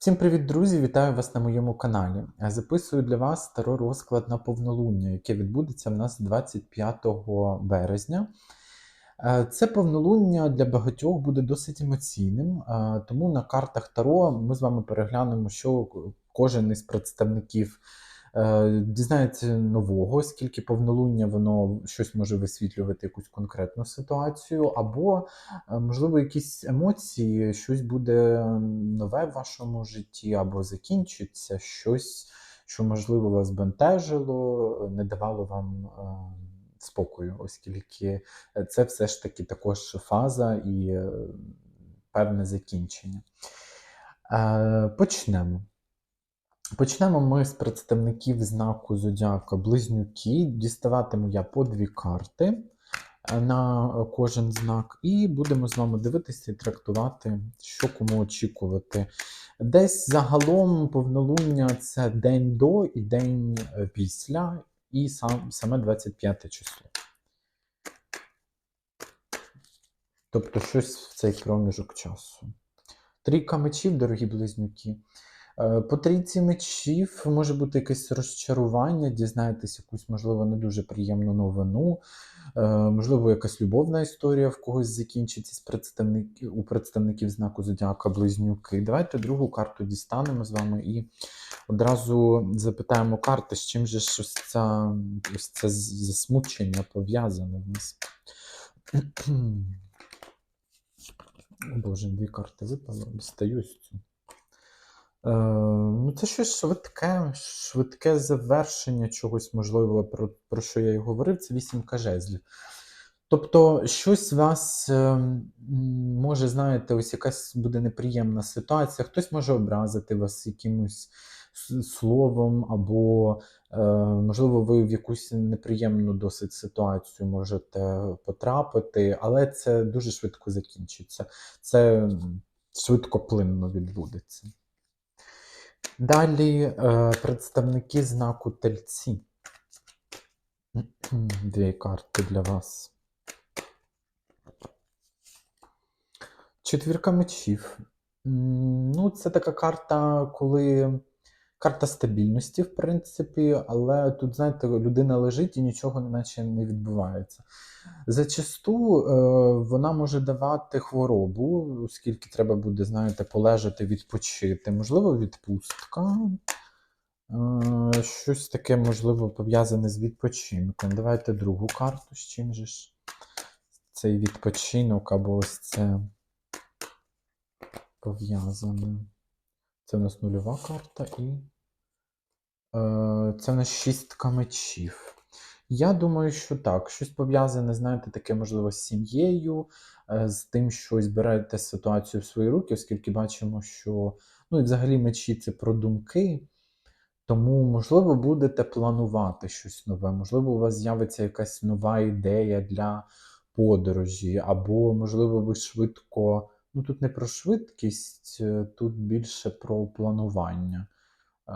Всім привіт, друзі! Вітаю вас на моєму каналі. Записую для вас старий розклад на повнолуння, яке відбудеться в нас 25 березня. Е, Це повнолуння для багатьох буде досить емоційним, е, тому на картах Таро ми з вами переглянемо, що кожен із представників дізнається нового, оскільки повнолуння воно щось може висвітлювати якусь конкретну ситуацію, або, е, можливо, якісь емоції, щось буде нове в вашому житті, або закінчиться щось, що, можливо, вас бентежило, не давало вам е, спокою, оскільки це все ж таки також фаза і е, певне закінчення. Е, Почнемо. Почнемо ми з представників знаку Зодіака Близнюки. Діставатиму я по дві карти е, на кожен знак, і будемо з вами дивитися і трактувати, що кому очікувати. Десь загалом повнолуння це день до і день е, після, і сам, саме 25 число. Тобто щось в цей проміжок часу. Трійка мечів, дорогі близнюки. Е, По трійці мечів може бути якесь розчарування, дізнаєтесь якусь, можливо, не дуже приємну новину, е, можливо, якась любовна історія в когось закінчиться з представників, у представників знаку Зодіака Близнюки. Давайте другу карту дістанемо з вами і одразу запитаємо карти, з чим же ж ця, ось це засмучення пов'язане в нас. Боже, дві карти випали, стаю з цю. Е, ну, це щось швидке, швидке завершення чогось, можливо, про, про що я і говорив, це вісімка жезлів. Тобто, щось вас е, може, знаєте, ось якась буде неприємна ситуація, хтось може образити вас якимось словом, або, е, можливо, ви в якусь неприємну досить ситуацію можете потрапити, але це дуже швидко закінчиться. Це м, швидкоплинно відбудеться. Далі е, представники знаку Тельці. Дві карти для вас. Четвірка мечів. Ну, це така карта, коли карта стабільності, в принципі, але тут, знаєте, людина лежить і нічого наче не відбувається. Зачасту е, вона може давати хворобу, оскільки треба буде, знаєте, полежати, відпочити. Можливо, відпустка. Е, щось таке, можливо, пов'язане з відпочинком. Давайте другу карту, з чим же ж цей відпочинок або ось це пов'язане. Це в нас нульова карта і це в нас шістка мечів. Я думаю, що так, щось пов'язане, знаєте, таке, можливо, з сім'єю, е, з тим, що берете ситуацію в свої руки, оскільки бачимо, що ну і взагалі мечі це про думки. Тому, можливо, будете планувати щось нове, можливо, у вас з'явиться якась нова ідея для подорожі, або, можливо, ви швидко. Ну, тут не про швидкість, е, тут більше про планування. Е,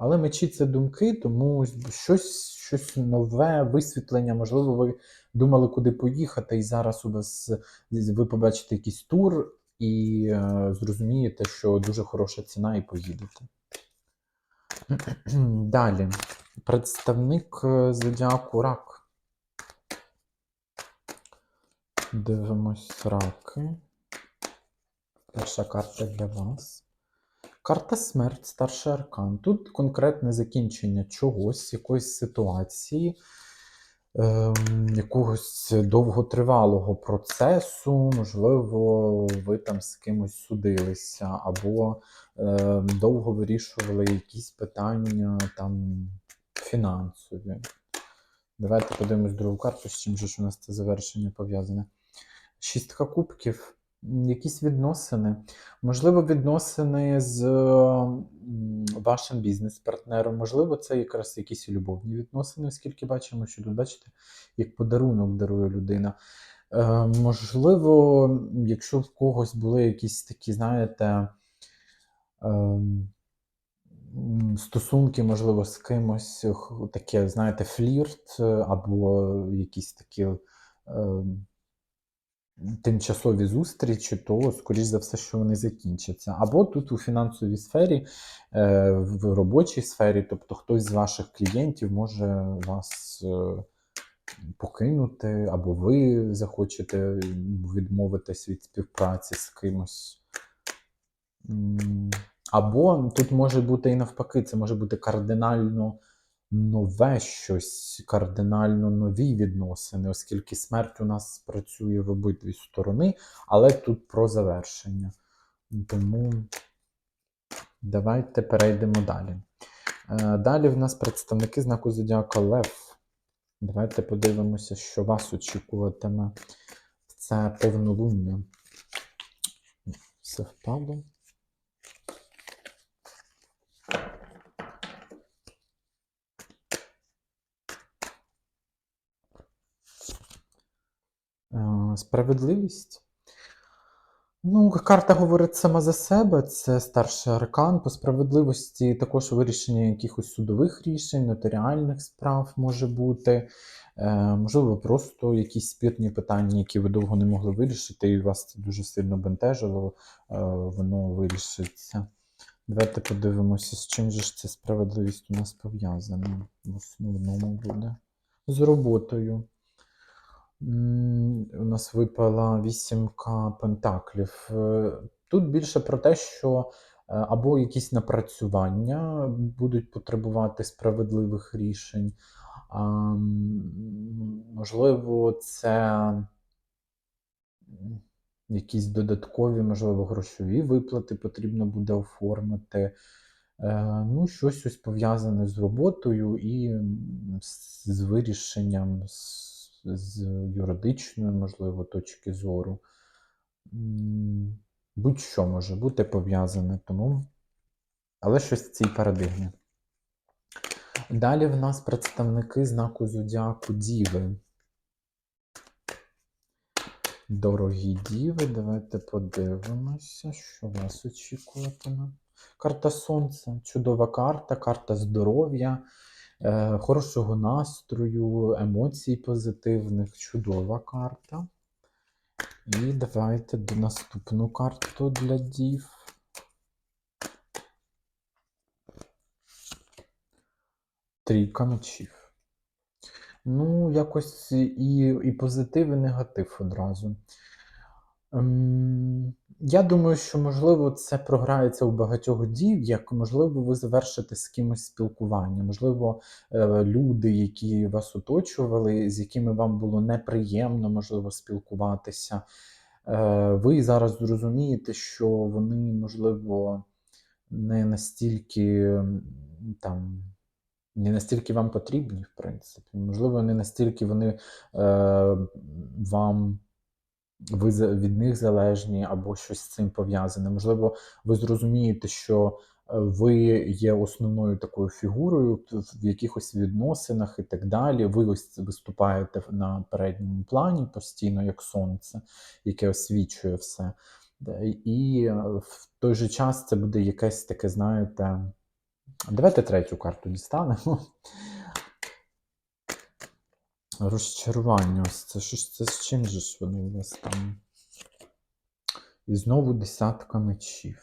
Але мечі це думки, тому щось, щось нове, висвітлення. Можливо, ви думали, куди поїхати, і зараз у вас ви побачите якийсь тур і е, зрозумієте, що дуже хороша ціна, і поїдете. Далі. Представник е, зодіаку рак. Дивимось раки. Перша карта для вас. Карта смерть, старший аркан. Тут конкретне закінчення чогось, якоїсь ситуації, ем, якогось довготривалого процесу. Можливо, ви там з кимось судилися, або ем, довго вирішували якісь питання там фінансові. Давайте подивимось другу карту, з чим же ж у нас це завершення пов'язане. Шістка кубків. Якісь відносини. Можливо, відносини з вашим бізнес-партнером. Можливо, це якраз якісь любовні відносини, оскільки бачимо, що тут, бачите, як подарунок дарує людина. Е, можливо, якщо в когось були якісь такі, знаєте, ем, стосунки, можливо, з кимось, таке, знаєте, флірт, е, або якісь такі. ем, тимчасові зустрічі, то, скоріш за все, що вони закінчаться. Або тут у фінансовій сфері, е, в робочій сфері, тобто хтось з ваших клієнтів може вас е, покинути, або ви захочете відмовитись від співпраці з кимось. Або тут може бути і навпаки, це може бути кардинально нове щось, кардинально нові відносини, оскільки смерть у нас працює в обидві сторони, але тут про завершення. Тому давайте перейдемо далі. Е, Далі в нас представники знаку Зодіака Лев. Давайте подивимося, що вас очікуватиме в це повнолуння. Все впало. Е, Справедливість. Ну, карта говорить сама за себе, це старший аркан. По справедливості також вирішення якихось судових рішень, нотаріальних справ може бути. Е, можливо, просто якісь спірні питання, які ви довго не могли вирішити, і вас це дуже сильно бентежило, е, воно вирішиться. Давайте подивимося, з чим же ж ця справедливість у нас пов'язана. В основному буде. З роботою. У нас випала вісімка пентаклів. Е, Тут більше про те, що е, або якісь напрацювання будуть потребувати справедливих рішень, а, можливо, це якісь додаткові, можливо, грошові виплати потрібно буде оформити. Е, Ну, щось ось пов'язане з роботою і з вирішенням, з юридичної, можливо, точки зору. Будь-що може бути пов'язане, тому. Але щось в цій парадигмі. Далі в нас представники знаку Зодіаку Діви. Дорогі діви, давайте подивимося, що вас очікуватиме. Карта Сонця, чудова карта, карта здоров'я, е, хорошого настрою, емоцій позитивних, чудова карта. І давайте до наступну карту для дів. Трійка мечів. Ну, якось і, і позитив, і негатив одразу. Ем, я думаю, що, можливо, це програється у багатьох дів, як, можливо, ви завершите з кимось спілкування. Можливо, е, люди, які вас оточували, з якими вам було неприємно, можливо, спілкуватися. Е, ви зараз зрозумієте, що вони, можливо, не настільки там. Не настільки вам потрібні, в принципі. Можливо, не настільки вони е, вам ви від них залежні або щось з цим пов'язане. Можливо, ви зрозумієте, що е, ви є основною такою фігурою в якихось відносинах і так далі. Ви ось виступаєте на передньому плані постійно, як сонце, яке освічує все. І е, в той же час це буде якесь таке, знаєте. Давайте третю карту дістанемо. Розчарування. Ось це що ж це з чим же ж воно у вас там? І знову десятка мечів.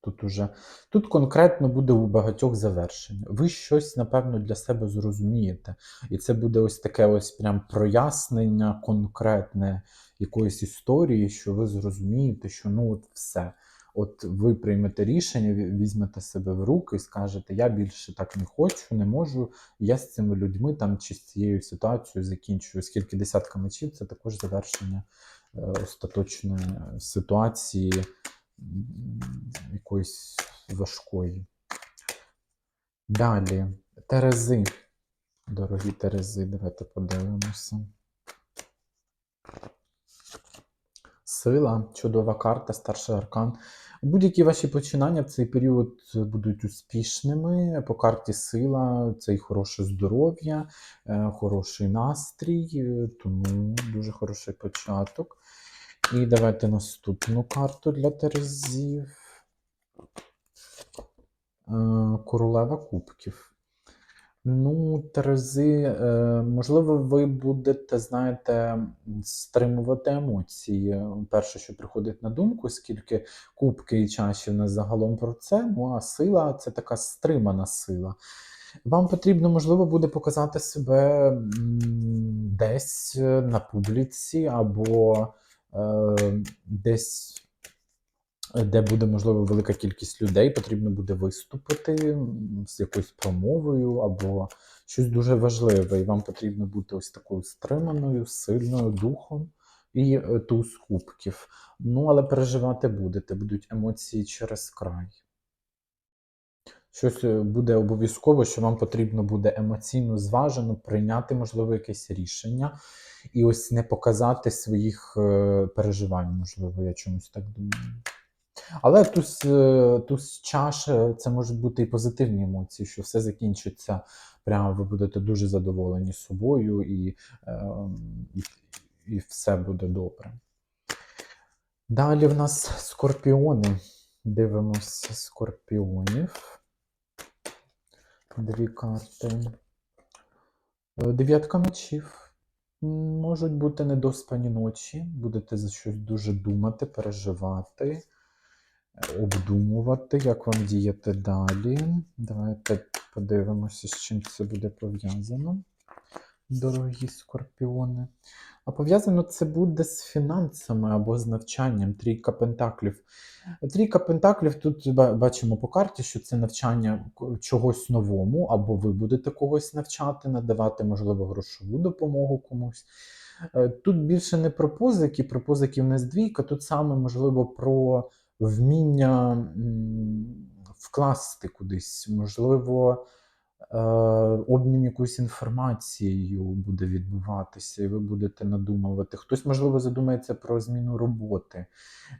Тут уже тут конкретно буде у багатьох завершення. Ви щось, напевно, для себе зрозумієте. І це буде ось таке ось прям прояснення конкретне якоїсь історії, що ви зрозумієте, що ну от все. От ви приймете рішення, ві- візьмете себе в руки і скажете, я більше так не хочу, не можу. Я з цими людьми там чи з цією ситуацією закінчую. Оскільки десятка мечів це також завершення е, остаточної ситуації якоїсь важкої. Далі, Терези. Дорогі Терези, давайте подивимося. Сила, чудова карта, старший аркан. Будь-які ваші починання в цей період будуть успішними. По карті сила, це і хороше здоров'я, е, хороший настрій, е, тому дуже хороший початок. І давайте наступну карту для Терезів. Е, Королева кубків. Ну, Терези, е, можливо, ви будете, знаєте, стримувати емоції. Перше, що приходить на думку, скільки кубки і чаші в нас загалом про це. Ну, а сила це така стримана сила. Вам потрібно, можливо, буде показати себе десь е, на публіці або е, десь де буде, можливо, велика кількість людей, потрібно буде виступити з якоюсь промовою або щось дуже важливе, і вам потрібно бути ось такою стриманою, сильною духом і е, туз кубків. Ну, але переживати будете, будуть емоції через край. Щось е, буде обов'язково, що вам потрібно буде емоційно зважено прийняти, можливо, якесь рішення, і ось не показати своїх е, переживань, можливо, я чомусь так думаю. Але туз, е, туз чаш е, це можуть бути і позитивні емоції, що все закінчиться. Прямо ви будете дуже задоволені собою, і, е, і, і все буде добре. Далі в нас скорпіони. Дивимося скорпіонів. Дві карти. Дев'ятка мечів. Можуть бути недоспані ночі, будете за щось дуже думати, переживати, обдумувати, як вам діяти далі. Давайте подивимося, з чим це буде пов'язано, дорогі скорпіони. А пов'язано це буде з фінансами або з навчанням. Трійка пентаклів. Трійка пентаклів тут бачимо по карті, що це навчання чогось новому, або ви будете когось навчати, надавати, можливо, грошову допомогу комусь. Е, Тут більше не про позики, про позики в нас двійка, тут саме можливо про вміння вкласти кудись, можливо, е, обмін якоюсь інформацією буде відбуватися, і ви будете надумувати. Хтось, можливо, задумається про зміну роботи,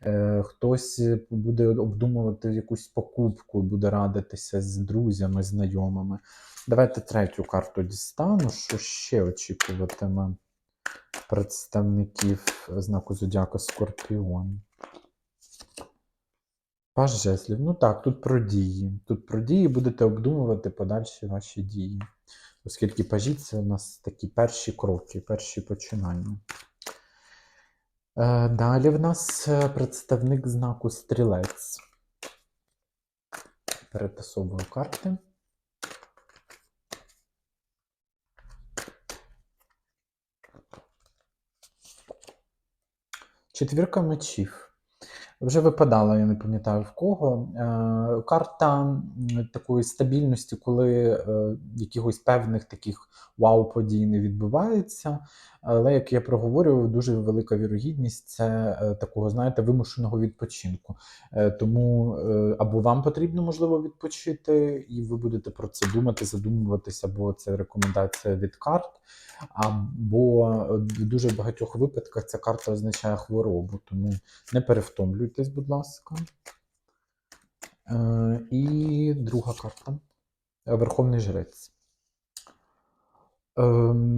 е, хтось буде обдумувати якусь покупку, буде радитися з друзями, знайомими. Давайте третю карту дістану. Що ще очікуватиме представників знаку Зодіака Скорпіон? Паж жезлів. Ну так, тут про дії. Тут про дії будете обдумувати подальші ваші дії. Оскільки пажі це у нас такі перші кроки, перші починання. Е, Далі в нас е, представник знаку стрілець. Перетасовую карти. Четвірка мечів. Вже випадала, я не пам'ятаю в кого. Е, карта такої стабільності, коли е, якихось певних таких вау-подій не відбувається. Але, як я проговорював, дуже велика вірогідність це е, такого, знаєте, вимушеного відпочинку. Е, тому е, або вам потрібно, можливо, відпочити, і ви будете про це думати, задумуватися, або це рекомендація від карт. Або в дуже багатьох випадках ця карта означає хворобу, тому не перевтомлюйтесь, будь ласка. І друга карта. Верховний жрець. Е,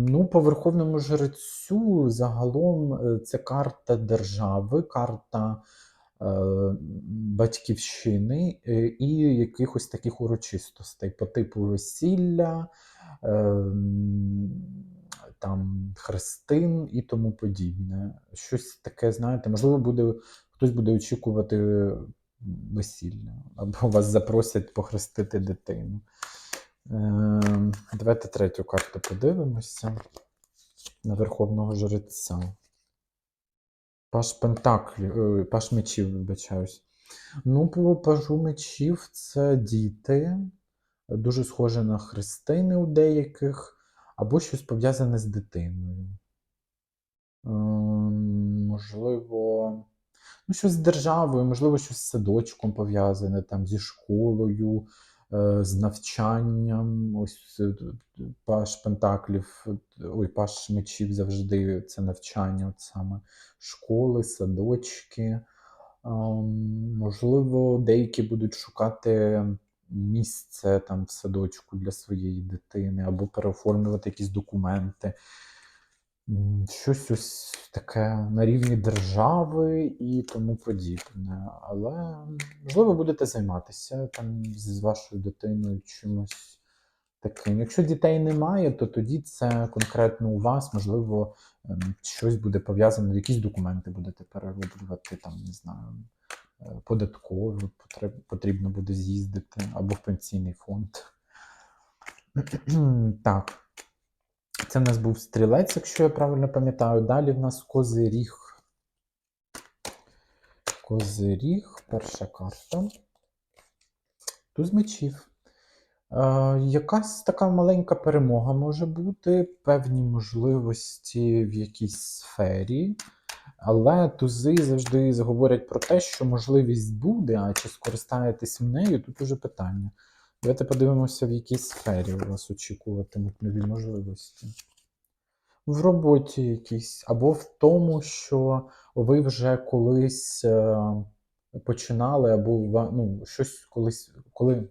Ну, по Верховному жрецю загалом е, це карта держави, карта е, батьківщини е, і якихось таких урочистостей по типу весілля, е, там, хрестин і тому подібне. Щось таке, знаєте, можливо, буде, хтось буде очікувати весілля, або вас запросять похрестити дитину. Е, Давайте третю карту подивимося на Верховного Жреця. Паш Пентаклів, е, Паш мечів, вибачаюсь. Ну, по пажу мечів це діти, дуже схоже на хрестини у деяких, або щось пов'язане з дитиною. Ем, Можливо, ну, щось з державою, можливо, щось з садочком пов'язане, там, зі школою, з навчанням. Ось е, Паш Пентаклів, е, ой, Паш мечів завжди це навчання, от саме школи, садочки. Ем, Можливо, деякі будуть шукати місце там в садочку для своєї дитини, або переоформлювати якісь документи. Щось ось таке на рівні держави і тому подібне. Але, можливо, будете займатися там з вашою дитиною чимось таким. Якщо дітей немає, то тоді це конкретно у вас, можливо, ем, щось буде пов'язане, якісь документи будете перероблювати, там, не знаю, е, податково потреб- потрібно буде з'їздити, або в пенсійний фонд. Так. Це в нас був стрілець, якщо я правильно пам'ятаю. Далі в нас козиріг. Козиріг, перша карта. Туз мечів. Е, якась така маленька перемога може бути, певні можливості в якійсь сфері, але тузи завжди говорять про те, що можливість буде, а чи скористаєтесь нею, тут уже питання. Давайте подивимося, в якій сфері у вас очікуватимуть нові можливості. В роботі якійсь, або в тому, що ви вже колись е, починали, або ну, щось колись, коли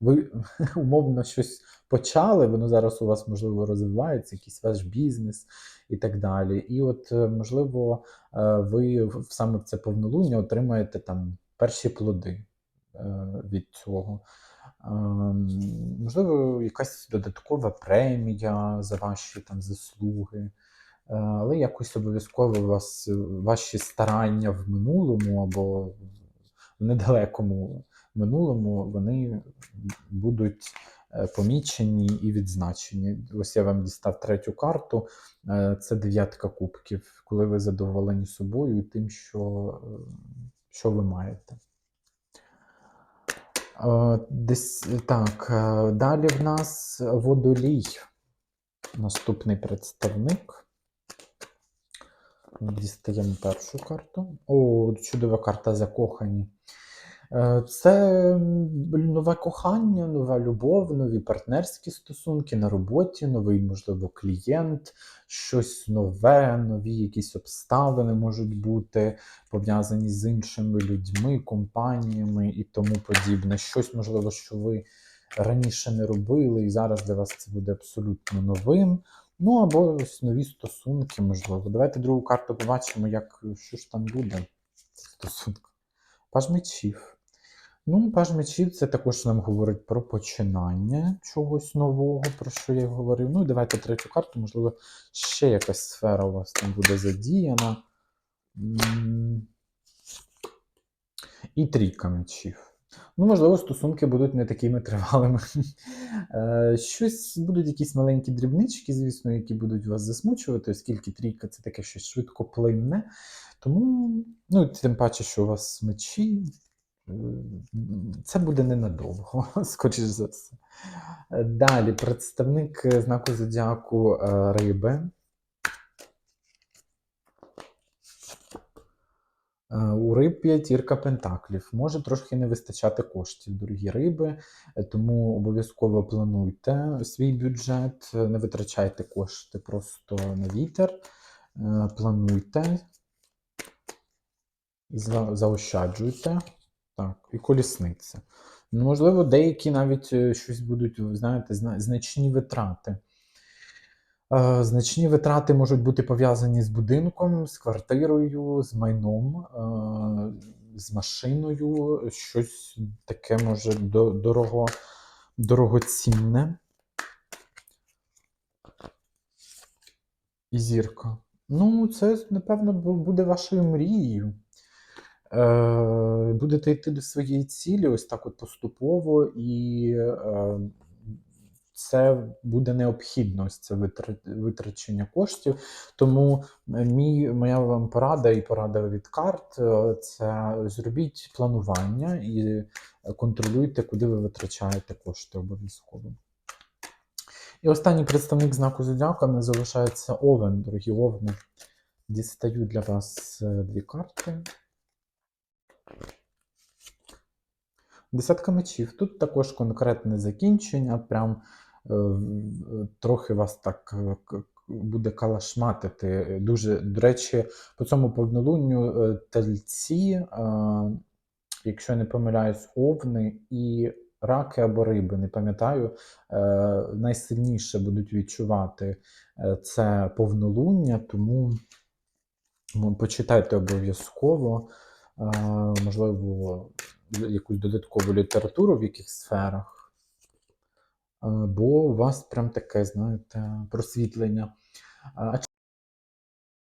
ви умовно щось почали, воно зараз у вас можливо розвивається, якийсь ваш бізнес і так далі. І от, е, можливо, е, ви саме в це повнолуння отримаєте там перші плоди від цього. Ем, Можливо, якась додаткова премія за ваші там заслуги. Е, Але якось обов'язково вас е, ваші старання в минулому або в недалекому минулому вони будуть е, помічені і відзначені. Ось я вам дістав третю карту. Це дев'ятка кубків, коли ви задоволені собою і тим, що, що ви маєте. Е, Десь так. е, Далі в нас водолій. Наступний представник. Дістаємо першу карту. О, чудова карта закохані. Е, Це нове кохання, нова любов, нові партнерські стосунки на роботі, новий, можливо, клієнт, щось нове, нові якісь обставини можуть бути пов'язані з іншими людьми, компаніями і тому подібне. Щось, можливо, що ви раніше не робили, і зараз для вас це буде абсолютно новим. Ну або ось нові стосунки, можливо. Давайте другу карту побачимо, як, що ж там буде цих. Паж мечів. Ну, паж мечів це також нам говорить про починання чогось нового, про що я говорив. Ну і давайте третю карту, можливо, ще якась сфера у вас там буде задіяна. І трійка мечів. Ну, можливо, стосунки будуть не такими тривалими. Е, Щось будуть якісь маленькі дрібнички, звісно, які будуть вас засмучувати, оскільки трійка це таке щось швидкоплинне. Тому, ну, тим паче, що у вас мечі, це буде ненадовго, скоріш за все. Далі, представник знаку зодіаку е, риби. Е, У риб п'ятірка пентаклів. Може трошки не вистачати коштів, дорогі риби, тому обов'язково плануйте свій бюджет, не витрачайте кошти просто на вітер. Е, Плануйте, заощаджуйте. Так, і колісниця. Ну, можливо, деякі навіть е, щось будуть, знаєте, значні витрати. Е, Значні витрати можуть бути пов'язані з будинком, з квартирою, з майном, е, з машиною, щось таке може дорого, дорогоцінне. І зірка. Ну, це, напевно, буде вашою мрією. Е, Будете йти до своєї цілі, ось так от поступово, і е, це буде необхідно, ось це витрачення коштів. Тому е, мій, моя вам порада і порада від карт це зробіть планування і контролюйте, куди ви витрачаєте кошти обов'язково. І останній представник знаку зодіака не залишається Овен, дорогі Овни. Дістаю для вас дві карти. Десятка мечів. Тут також конкретне закінчення. Прям е, трохи вас так е, буде калашматити. Дуже, до речі, по цьому повнолунню е, тельці, е, якщо я не помиляюсь, овни і раки або риби, не пам'ятаю, е, найсильніше будуть відчувати е, це повнолуння, тому почитайте обов'язково. Е, Можливо, якусь додаткову літературу в яких сферах. бо у вас прям таке, знаєте, просвітлення.